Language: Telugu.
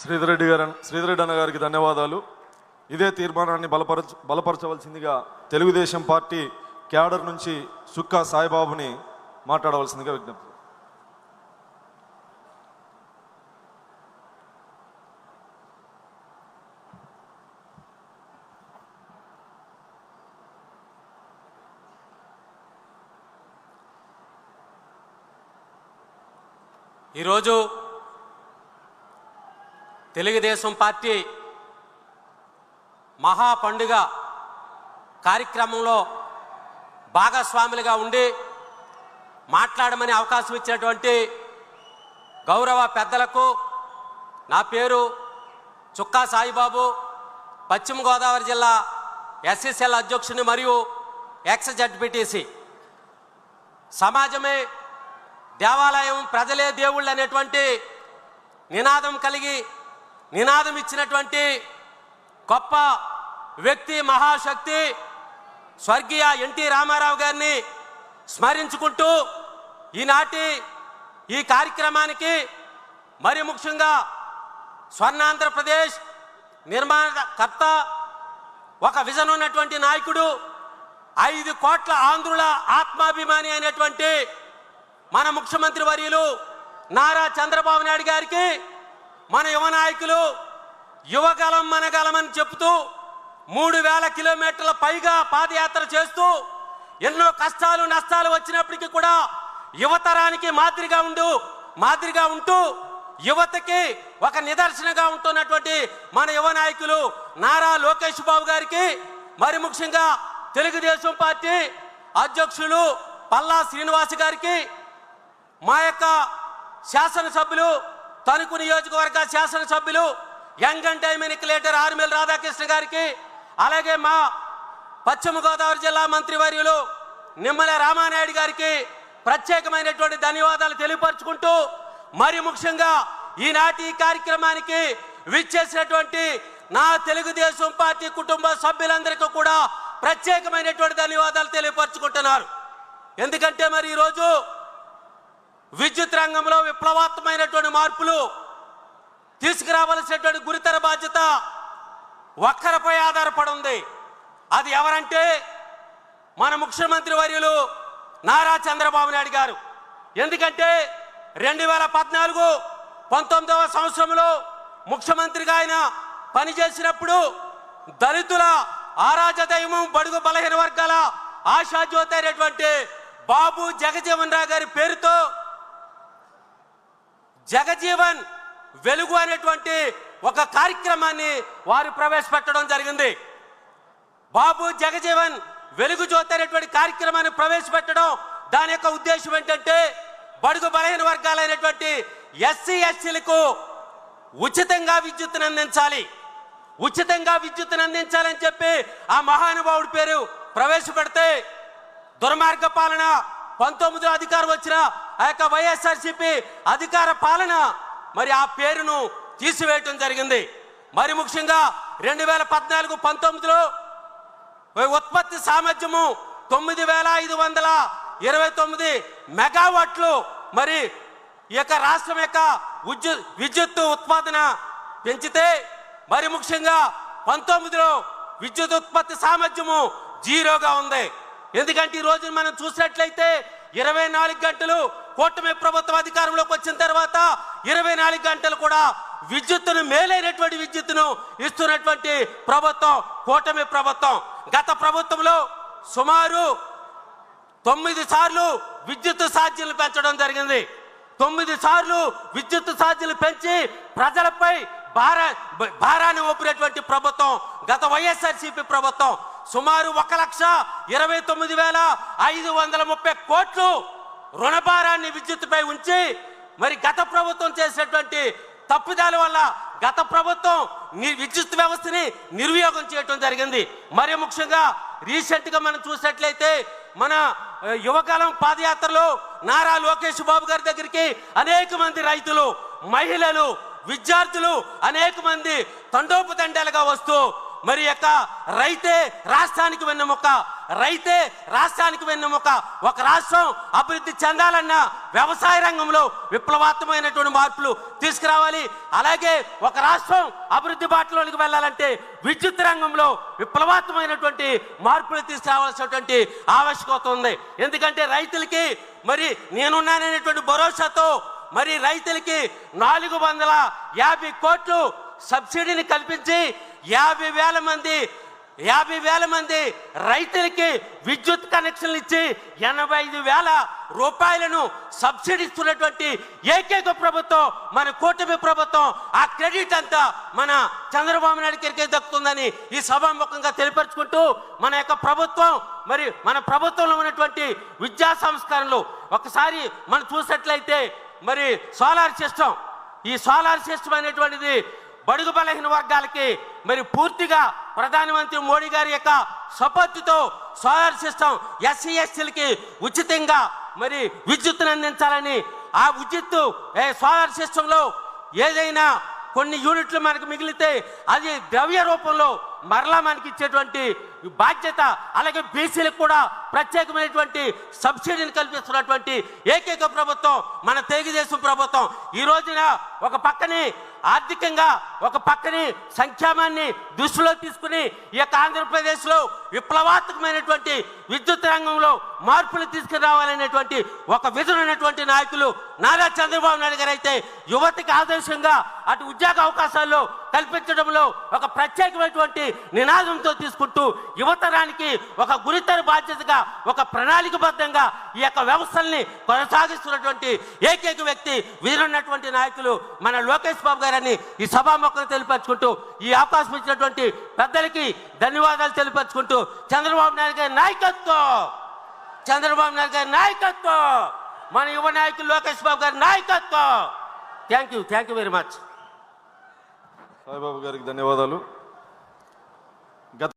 శ్రీధర్ రెడ్డి గారు శ్రీధర్ రెడ్డి అన్న గారికి ధన్యవాదాలు. ఇదే తీర్మానాన్ని బలపరచ బలపరచవలసిందిగా తెలుగుదేశం పార్టీ క్యాడర్ నుంచి సుక్కా సాయిబాబుని మాట్లాడవలసిందిగా విజ్ఞప్తి. ఈరోజు తెలుగుదేశం పార్టీ మహా పండుగ కార్యక్రమంలో భాగస్వాములుగా ఉండి మాట్లాడమని అవకాశం ఇచ్చినటువంటి గౌరవ పెద్దలకు నా పేరు చుక్కా సాయిబాబు పశ్చిమ గోదావరి జిల్లా ఎస్ఎస్ఎల్ అధ్యక్షుని మరియు ఎక్స్ జడ్పీటీసీ సమాజమే దేవాలయం ప్రజలే దేవుళ్ళు అనేటువంటి నినాదం కలిగి నినాదం ఇచ్చినటువంటి గొప్ప వ్యక్తి మహాశక్తి స్వర్గీయ ఎన్టీ రామారావు గారిని స్మరించుకుంటూ ఈనాటి ఈ కార్యక్రమానికి మరి ముఖ్యంగా స్వర్ణాంధ్రప్రదేశ్ నిర్మాణకర్త ఒక విజన్ ఉన్నటువంటి నాయకుడు ఐదు కోట్ల ఆంధ్రుల ఆత్మాభిమాని అయినటువంటి మన ముఖ్యమంత్రి వర్యులు నారా చంద్రబాబు నాయుడు గారికి మన యువ నాయకులు యువగలం మనగలమని చెప్తూ మూడు వేల కిలోమీటర్ల పైగా పాదయాత్ర చేస్తూ ఎన్నో కష్టాలు నష్టాలు వచ్చినప్పటికీ కూడా యువతరానికి మాదిరిగా ఉండు మాదిరిగా ఉంటూ యువతకి ఒక నిదర్శనగా ఉంటున్నటువంటి మన యువ నాయకులు నారా లోకేష్ బాబు గారికి మరి ముఖ్యంగా తెలుగుదేశం పార్టీ అధ్యక్షులు పల్లా శ్రీనివాస్ గారికి మా యొక్క శాసనసభ్యులు తణుకు నియోజకవర్గ శాసనసభ్యులు young and dynamic leader Arimilli Radhakrishna గారికి అలాగే మా పశ్చిమ గోదావరి జిల్లా మంత్రివర్యులు నిమ్మల రామానాయుడు గారికి ప్రత్యేకమైనటువంటి ధన్యవాదాలు తెలియపరచుకుంటూ మరి ముఖ్యంగా ఈనాటి ఈ కార్యక్రమానికి విచ్చేసినటువంటి నా తెలుగుదేశం పార్టీ కుటుంబ సభ్యులందరికీ కూడా ప్రత్యేకమైనటువంటి ధన్యవాదాలు తెలియపరచుకుంటున్నారు. ఎందుకంటే మరి ఈరోజు విద్యుత్ రంగంలో విప్లవాత్మకమైనటువంటి మార్పులు తీసుకురావలసినటువంటి గురితర బాధ్యత ఒక్కరిపై ఆధారపడి ఉంది అది ఎవరంటే మన ముఖ్యమంత్రి వర్యులు నారా చంద్రబాబు నాయుడు గారు. ఎందుకంటే రెండు వేల పద్నాలుగు పంతొమ్మిదవ సంవత్సరంలో ముఖ్యమంత్రిగా ఆయన పనిచేసినప్పుడు దళితుల ఆరాధ దైవం బడుగు బలహీన వర్గాల ఆశాజ్యోతి అయినటువంటి బాబు జగజీవన్ రావు గారి పేరుతో జగజీవన్ వెలుగు అనేటువంటి ఒక కార్యక్రమాన్ని వారు ప్రవేశపెట్టడం జరిగింది. బాబు జగజీవన్ వెలుగు జ్యోతి అనేటువంటి కార్యక్రమాన్ని ప్రవేశపెట్టడం దాని యొక్క ఉద్దేశం ఏంటంటే బడుగు బలహీన వర్గాలైనటువంటి ఎస్సీ ఎస్సీలకు ఉచితంగా విద్యుత్తును అందించాలి. ఉచితంగా విద్యుత్తును అందించాలని చెప్పి ఆ మహానుభావుడి పేరు ప్రవేశపెడితే దుర్మార్గ పాలన పంతొమ్మిదిలో అధికారం వచ్చిన ఆ యొక్క వైఎస్ఆర్సిపి అధికార పాలన మరి ఆ పేరును తీసివేయటం జరిగింది. మరి ముఖ్యంగా రెండు వేల పద్నాలుగు పంతొమ్మిదిలో ఉత్పత్తి సామర్థ్యము తొమ్మిది వేల ఐదు వందల ఇరవై తొమ్మిది మెగావాట్లు మరి ఈ యొక్క రాష్ట్రం యొక్క విద్యుత్ విద్యుత్ ఉత్పాదన పెంచితే మరి ముఖ్యంగా పంతొమ్మిదిలో విద్యుత్ ఉత్పత్తి సామర్థ్యము జీరోగా ఉంది. ఎందుకంటే ఈ రోజు మనం చూసినట్లయితే ఇరవై నాలుగు గంటలు కూటమి ప్రభుత్వం అధికారంలోకి వచ్చిన తర్వాత ఇరవై నాలుగు గంటలు కూడా విద్యుత్తును మేలైనటువంటి విద్యుత్తును ఇస్తున్నటువంటి ప్రభుత్వం కూటమి ప్రభుత్వం. గత ప్రభుత్వంలో సుమారు తొమ్మిది సార్లు విద్యుత్ ఛార్జీలు పెంచడం జరిగింది. తొమ్మిది సార్లు విద్యుత్ ఛార్జీలు పెంచి ప్రజలపై భార భారాన్ని ఓపినటువంటి ప్రభుత్వం గత వైఎస్ఆర్సీపీ ప్రభుత్వం సుమారు ఒక లక్ష ఇరవై తొమ్మిది వేల ఐదు వందల ముప్పై కోట్లు రుణభారాన్ని విద్యుత్పై ఉంచి మరి గత ప్రభుత్వం చేసినటువంటి తప్పిదాల వల్ల గత ప్రభుత్వం విద్యుత్ వ్యవస్థని నిర్వియోగం చేయటం జరిగింది. మరి ముఖ్యంగా రీసెంట్గా మనం చూసినట్లయితే మన యువకాలం పాదయాత్రలో నారా లోకేష్ బాబు గారి దగ్గరికి అనేక మంది రైతులు మహిళలు విద్యార్థులు అనేక మంది తండోపతండాలుగా వస్తూ మరి యొక్క రైతే రాష్ట్రానికి వెన్నెముక. రైతే రాష్ట్రానికి వెన్నుముక ఒక రాష్ట్రం అభివృద్ధి చెందాలన్న వ్యవసాయ రంగంలో విప్లవాత్మకమైనటువంటి మార్పులు తీసుకురావాలి. అలాగే ఒక రాష్ట్రం అభివృద్ధి బాటలోనికి వెళ్ళాలంటే విద్యుత్ రంగంలో విప్లవాత్మకమైనటువంటి మార్పులు తీసుకురావాల్సినటువంటి ఆవశ్యకత ఉంది. ఎందుకంటే రైతులకి మరి నేనున్నాననేటువంటి భరోసాతో మరి రైతులకి నాలుగు వందల యాభై కోట్లు సబ్సిడీని కల్పించి యాభై వేల మంది యాభై వేల మంది రైతులకి విద్యుత్ కనెక్షన్లు ఇచ్చి ఎనభై ఐదు వేల రూపాయలను సబ్సిడీ ఇస్తున్నటువంటి ఏకైక ప్రభుత్వం మన కూటమి ప్రభుత్వం. ఆ క్రెడిట్ అంతా మన చంద్రబాబు నాయుడు గారికి దక్కుతుందని ఈ సభాముఖంగా తెలియపరుచుకుంటూ మన యొక్క ప్రభుత్వం మరి మన ప్రభుత్వంలో ఉన్నటువంటి విద్యా సంస్కరణలు. ఒకసారి మనం చూసినట్లయితే మరి సోలార్ సిస్టమ్ ఈ సోలార్ సిస్టమ్ అనేటువంటిది బడుగు బలహీన వర్గాలకి మరి పూర్తిగా ప్రధానమంత్రి మోడీ గారి యొక్క సపోర్టుతో సోలార్ సిస్టమ్ ఎస్సీ ఎస్టీలకి ఉచితంగా మరి విద్యుత్తును అందించాలని ఆ విద్యుత్తు ఏ సోలార్ సిస్టంలో ఏదైనా కొన్ని యూనిట్లు మనకు మిగిలితే అది ద్రవ్య రూపంలో మరలా మనకి ఇచ్చేటువంటి బాధ్యత అలాగే బీసీలకు కూడా ప్రత్యేకమైనటువంటి సబ్సిడీని కల్పిస్తున్నటువంటి ఏకైక ప్రభుత్వం మన తెలుగుదేశం ప్రభుత్వం. ఈ రోజున ఒక పక్కని ఆర్థికంగా ఒక పక్కని సంక్షేమాన్ని దృష్టిలో తీసుకుని ఈ యొక్క ఆంధ్రప్రదేశ్లో విప్లవాత్మకమైనటువంటి విద్యుత్ రంగంలో మార్పులు తీసుకురావాలనేటువంటి ఒక విధులైనటువంటి నాయకులు నారా చంద్రబాబు నాయుడు గారు అయితే యువతకి ఆదర్శంగా అటు ఉద్యోగ అవకాశాల్లో కల్పించడంలో ఒక ప్రత్యేకమైనటువంటి నినాదంతో తీసుకుంటూ యువతరానికి ఒక గురితర బాధ్యతగా ఒక ప్రణాళికబద్ధంగా ఈ యొక్క వ్యవస్థల్ని కొనసాగిస్తున్నటువంటి ఏకైక వ్యక్తి వీరున్నటువంటి నాయకులు మన లోకేష్ బాబు గారని ఈ సభాముఖం తెలియపరచుకుంటూ ఈ అవకాశం ఇచ్చినటువంటి పెద్దలకి ధన్యవాదాలు తెలియపరచుకుంటూ చంద్రబాబు నాయుడు గారి నాయకత్వం చంద్రబాబు నాయుడు గారి నాయకత్వం మన యువ నాయకులు లోకేష్ బాబు గారి నాయకత్వం. Thank you thank you very much Saibabu గారికి ధన్యవాదాలు.